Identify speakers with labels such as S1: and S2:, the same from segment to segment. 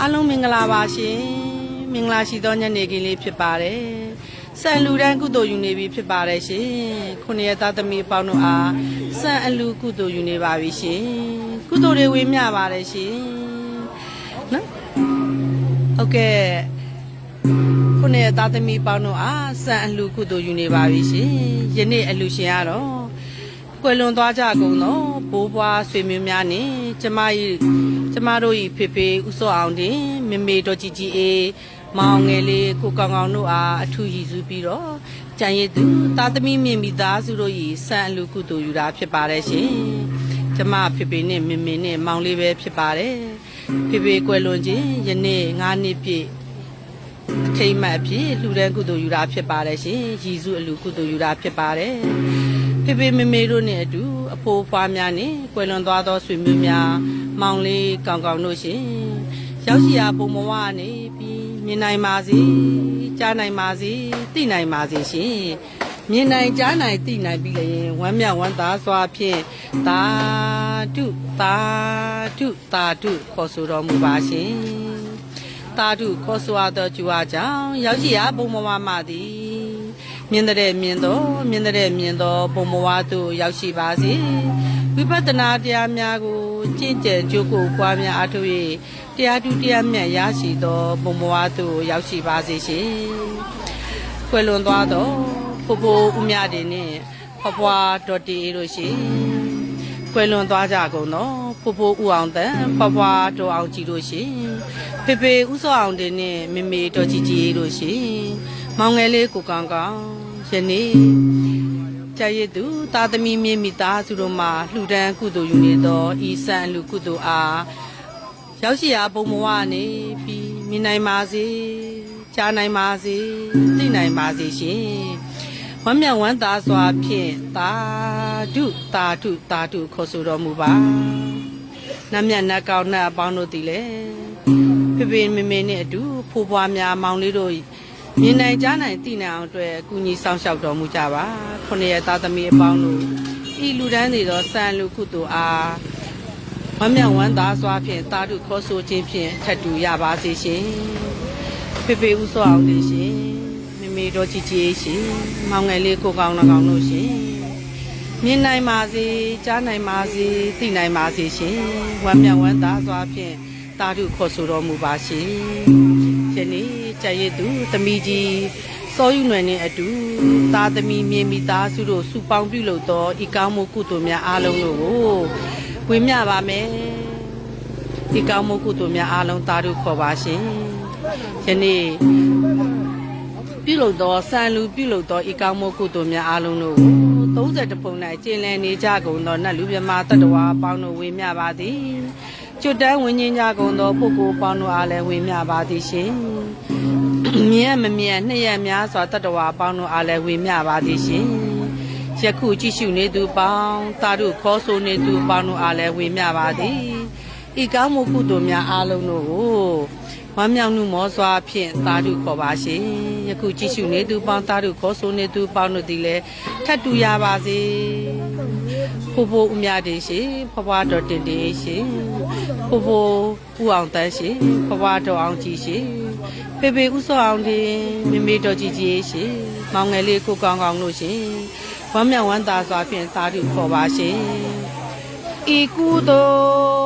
S1: အားလုံးမင်္ဂလာပါရှင်မင်္ဂလာရှိသောညနေခင်းလေးဖြစ်ပါတယ်စံလူတန်းကုသိုလ်ယူနေပြီဖြစ်ပါတယ်ရှင်ခုနှစ်ရက်သားသမီးအပေါင်းတို့အားစံအလူကုသိုလ်ယူနေပါပြီရှင်ကုသိုလ်တွေဝေမျှပါတယ်ရှင်နော်ဟုတ်ကဲ့ခုနှစ်ရက်သားသမီးအပေါင်းတို့အားစံအလူကုသိုလ်ယူနေပါပြီရှင်ယနေ့အလူရှင်ကတော့ ကွယ်လွန်သွားကြကုန်သောဘိုးဘွားဆွေမျိုးများနဲ့ကျမ၏ကျမတို့၏ဖေဖေဦးစောအောင်တင်မေမေတော်ကြီးကြီးအေးမောင်ငယ်လေးကိုကောင်ကောင်တို့အားအထူးရည်စူးပြီးတော့ကြံရည်သူသားသမီးမြင့်မိသားစုတို့၏စံအလူကုသိုလ်ယူတာဖြစ်ပါတယ်ရှင်ကျမဖေဖေနဲ့မေမေနဲ့မောင်လေးပဲဖြစ်ပါတယ်ဖေဖေကွယ်လွန်ခြင်းယနေ့9နှစ်ပြည့်အထိတ်မှတ်အဖြစ်လှူဒန်းကုသိုလ်ယူတာဖြစ်ပါတယ်ရှင်ရည်စုအလူကုသိုလ်ယူတာဖြစ်ပါတယ် ဖေဖေမေမေတို့နဲ့အတူအဖိုးဖွားများနဲ့ကွယ်လွန်သွားသောဆွေမျိုးများမောင်လေးကောင်ကောင်တို့ရှင်ရောက်ရှိရာပုံမဝနေပြီးမြင်နိုင်ပါစေကြားနိုင်ပါစေသိနိုင်ပါစေရှင်မြင်နိုင်ကြားနိုင်သိနိုင်ပြီးလျင်ဝမ်းမြောက်ဝမ်းသာစွာဖြင့်သာဓုသာဓုသာဓုခေါ်ဆိုတော်မူပါရှင်တာတုခေါ်ဆိုရသောကျူအားကြောင့်ရောက်ရှိရာဘုံမဝမသည် မြင်တဲ့မြင်သောမြင်တဲ့မြင်သောဘုံမဝသို့ရောက်ရှိပါစေဝိပဿနာတရားများကိုကျင့်ကြံကြိုးကိုပွားများအားထုတ်၍တရားတူတရားမြတ်ရရှိသောဘုံမဝသို့ရောက်ရှိပါစေရှင်ခွေလွန်သွားသောဖိုးဖိုးဦးမြတင်နှင့်ဖွားဖွားဒေါ်တီအေတို့ရှင်ကွယ်လွန်သွားကြကုန်တော့ဖိုးဖိုးဦးအောင်တန်ဖွားဖွားတော်အောင်ကြီးတို့ရှင် ဖေဖေဦးစောအောင်တင်နဲ့မေမေတော်ကြီးကြီးတို့ရှင်မောင်ငယ်လေးကိုကောင်ကောင်ယနေ့ကြရည်သူသာသမီမြင့်မိသားစုတို့မှလှူဒန်းကုသိုလ်ယူနေသောဤဆန်လူကုသိုလ်အားရောက်ရှိရာဘုံဘဝနေပြီးမြင်နိုင်ပါစေကြားနိုင်ပါစေသိနိုင်ပါစေရှင်ဝမ်းမြောက်ဝမ်းသာစွာဖြင့်သာဓုသာဓုသာဓုခေါ်ဆိုတော်မူပါနတ်မြတ်နတ်ကောင်းနတ်အပေါင်းတို့သည်လည်း ဖေဖေမေမေနဲ့အတူဖိုးဖွားများမောင်လေးတို့မြင်နိုင်ကြားနိုင်သိနိုင်အောင်အတွက်အကူအညီဆောင်ရှောက်တော်မူကြပါခုနှစ်ရက်သားသမီးအပေါင်းတို့ဤလူတန်းတွေသောစံလူကုသိုလ်အားဝမ်းမြောက်ဝမ်းသာစွာဖြင့်သာဓုခေါ်ဆိုခြင်းဖြင့်ထပ်တူရပါစေရှင်ဖေဖေဦးစောအောင်တင်ရှင်မမေတော်ကြည်ကြည်ရှင်မောင်ငယ်လေးကိုကောင်းတော်ကောင်းလို့ရှင်မြင်နိုင်ပါစေကြားနိုင်ပါစေသိနိုင်ပါစေရှင်ဝမ်းမြောက်ဝမ်းသာစွာဖြင့် တာဓုခေါ်ဆိုတော်မူပါရှင်ယနေ့ကြရည်သူသမီးကြီးစောယူနွယ်နဲ့အတူသားသမီးမြေမိသားစုတို့စုပေါင်းပြုလုပ်သောဤကောင်းမှုကုသိုလ်များအားလုံးတို့ကိုဝေမျှပါမယ်ဒီကောင်းမှုကုသိုလ်များအားလုံးတာဓုခေါ်ပါရှင်ယနေ့ပြုလုပ်သောစံလူပြုလုပ်သောဤကောင်းမှုကုသိုလ်များအားလုံးတို့ကို30ပုံ၌ကျင်လည်နေကြကုန်သောနတ်လူမြမတတ္တဝါအပေါင်းတို့ဝေမျှပါသည် ကျွတ်တန်းဝင်းချင်းကြကုန်သောပုဂ္ဂိုလ်အပေါင်းတို့အားလည်းဝေမျှပါသည်ရှင်မြတ်မမြတ်နှစ်ရက်များစွာတတ္တဝါအပေါင်းတို့အားလည်းဝေမျှပါသည်ရှင်ယခုကြည့်ရှုနေသူပေါင်းတာတို့ခေါ်ဆိုနေသူပေါင်းတို့အားလည်းဝေမျှပါသည်ဤကောင်းမှုကုသိုလ်များအားလုံးတို့ကို ဝမ်းမြောက်မှုမောစွာဖြင့်သာဓုခေါ်ပါရှင်ယခုကြည့်ရှုနေသူပေါင်းသာဓုခေါ်ဆိုနေသူပေါင်းတို့သည်လည်းထတ်တူရပါစေဖိုးဖိုးဦးမြတင်ရှင်ဖွားဖွားတော်တင်တင်ရှင်ဖိုးဖိုးဦးအောင်တန်းရှင်ဖွားဖွားတော်အောင်ကြီးရှင်ဖေဖေဦးစောအောင်တင်မေမေတော်ကြီးကြီးရှင်မောင်ငယ်လေးကိုကောင်းကောင်းလို့ရှင်ဝမ်းမြောက်ဝမ်းသာစွာဖြင့်သာဓုခေါ်ပါရှင်ဤကုသိုလ်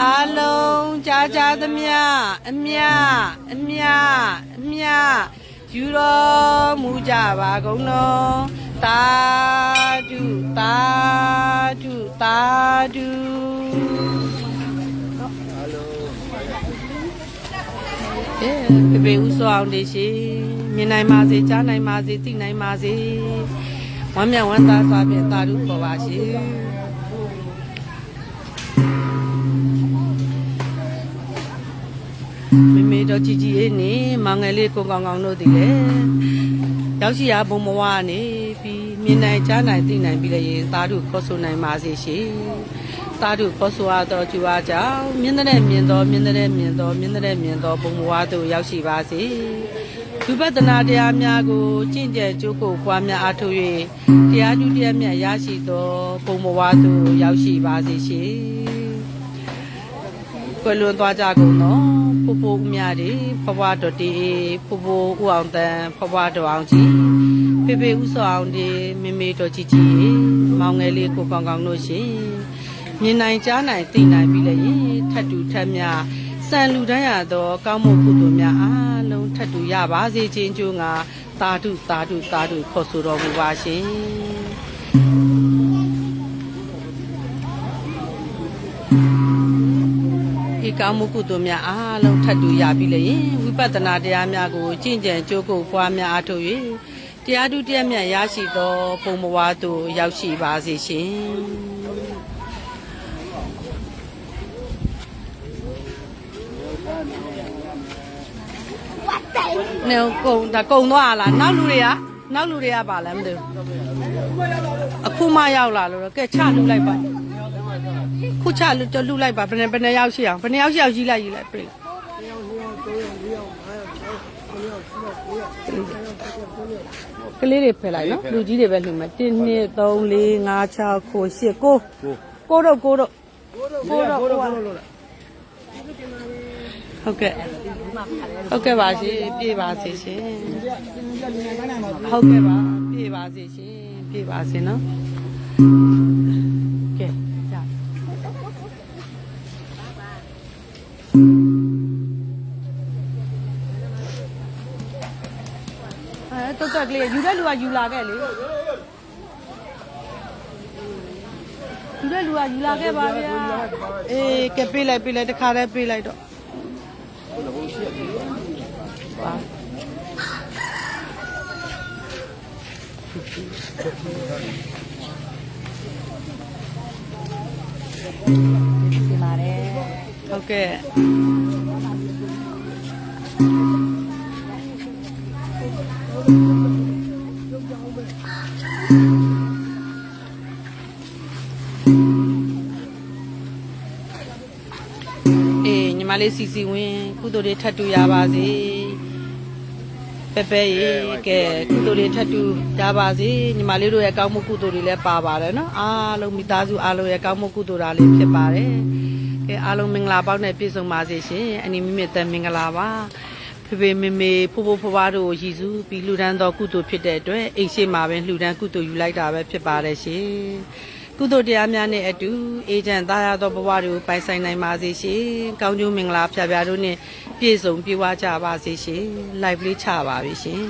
S1: အလုံးကြားကြသမျှအမြအမြအမြယူတော်မူကြပါကုန်တော်တာဓုတာဓုတာဓုအဲပေပေဦးစောအောင်တေရှင်မြင်နိုင်ပါစေကြားနိုင်ပါစေသိနိုင်ပါစေဝမ်းမြောက်ဝမ်းသာစွာဖြင့်တာဓုခေါ်ပါရှင် မေမေတော်ជីជីလေးနေမောင်ငယ်လေးကိုကောင်ကောင်တို့တည်လေရောက်ရှိရာဘုံဘဝနေပြီးမြင်နိုင်ကြားနိုင်သိနိုင်ပြီးလည်းရင်သာဓုခေါ်ဆိုနိုင်ပါစေရှင်သာဓုခေါ်ဆိုရတော်ကျူအားကြောင့်မြင်တဲ့မြင်တော်မြင်တဲ့မြင်တော်မြင်တဲ့မြင်တော်ဘုံဘဝတို့ရောက်ရှိပါစေဒုပဒနာတရားများကိုကျင့်ကြံကြိုးကိုပွားများအားထုတ်၍တရားဓုတရားမြတ်ရရှိသောဘုံဘဝတို့ရောက်ရှိပါစေရှင် ကွယ်လွန်သွားကြကုန်သောဖိုးဖိုးဦးမြတွေဖွားဖွားတော်တီဖိုးဖိုးဦးအောင်တန်ဖွားဖွားတော်အောင်ကြီးဖေဖေဦးစောအောင်ဒီမေမေတော်ကြီးကြီးမောင်ငယ်လေးကိုကောင်းကောင်းတို့ရှင်မြင်နိုင်ကြားနိုင်သိနိုင်ပြီလေရင်ထတ်တူထတ်မြစံလူတန်းရသော ကောင်းမှုကုသိုလ်များအားလုံးထတ်တူရပါစေခြင်းကြိုးငါသာဓုသာဓုသာဓုခေါ်ဆိုတော်မူပါရှင် ကောင်းမှုကုသိုလ်များအားလုံးထပ်တူရပြီလေရင်ဝိပဿနာတရားများကိုကျင့်ကြံကြိုးကိုပွားများအားထုတ်၍တရားဓုတရားမြတ်ရရှိသောဘုံဘဝသို့ရောက်ရှိပါစေရှင်နေကုံဒါကုံသွားလားနောက်လူတွေကနောက်လူတွေကပါလဲမသိဘူးအခုမှရောက်လာလို့တော့ကဲချလူလိုက်ပါ ခုချလူတလူလိုက်ပါဘယ်နဲ့ဘယ်နဲ့ရောက်ရှိအောင်ဘယ်နဲ့ရောက်ရှိအောင်ကြီးလိုက်ကြီးလိုက်ပြေးလိုက်ကလေးတွေဖယ်လိုက်နော်လူကြီးတွေပဲလှူမယ်1 2 3 4 5 6 9 10 9 9ကိုတော့ကိုတော့ကိုတော့ကိုတော့ဟုတ်ကဲ့ဟုတ်ကဲ့ပါရှင်ပြေးပါစေရှင်ဟုတ်ကဲ့ပါပြေးပါစေရှင်ပြေးပါစေနော် အဲတုတ်တက်ကလေးယူတဲ့လူကယူလာခဲ့လေယူတဲ့လူကယူလာခဲ့ပါဗျာအေးကဲပေးလိုက်ပေးလိုက်တခါတည်းပေးလိုက်တော့ပါဟုတ်ကဲ့ အေးညီမလေးစီစီဝင်းကုသိုလ်တွေထပ်တူရပါစေပဲပဲရေကဲကုသိုလ်တွေထပ်တူရပါစေညီမလေးတို့ရဲ့ကောင်းမှုကုသိုလ်တွေလည်းပါပါတယ်နော်အားလုံးမိသားစုအားလုံးရဲ့ကောင်းမှုကုသိုလ်ဓာတ်လေးဖြစ်ပါတယ်ကဲအားလုံးမင်္ဂလာပေါက်နဲ့ပြည့်စုံပါစေရှင်အနိမိမြတ်တမင်္ဂလာပါ ဖေဖေမေမေဖိုးဖိုးဖွားဖွားတို့ကိုရည်စူးပြီးလှူဒန်းတော်ကုသိုလ်ဖြစ်တဲ့အတွက်အိမ်ရှိမှာပဲလှူဒန်းကုသိုလ်ယူလိုက်တာပဲဖြစ်ပါတယ်ရှင်ကုသိုလ်တရားများနဲ့အတူအေဂျင့်သားရသောဘဝတွေကိုပိုင်ဆိုင်နိုင်ပါစေရှင်ကောင်းကျိုးမင်္ဂလာဖျားဖျားတို့နဲ့ပြည့်စုံပြေဝကြပါစေရှင် live လေးချပါပြီရှင်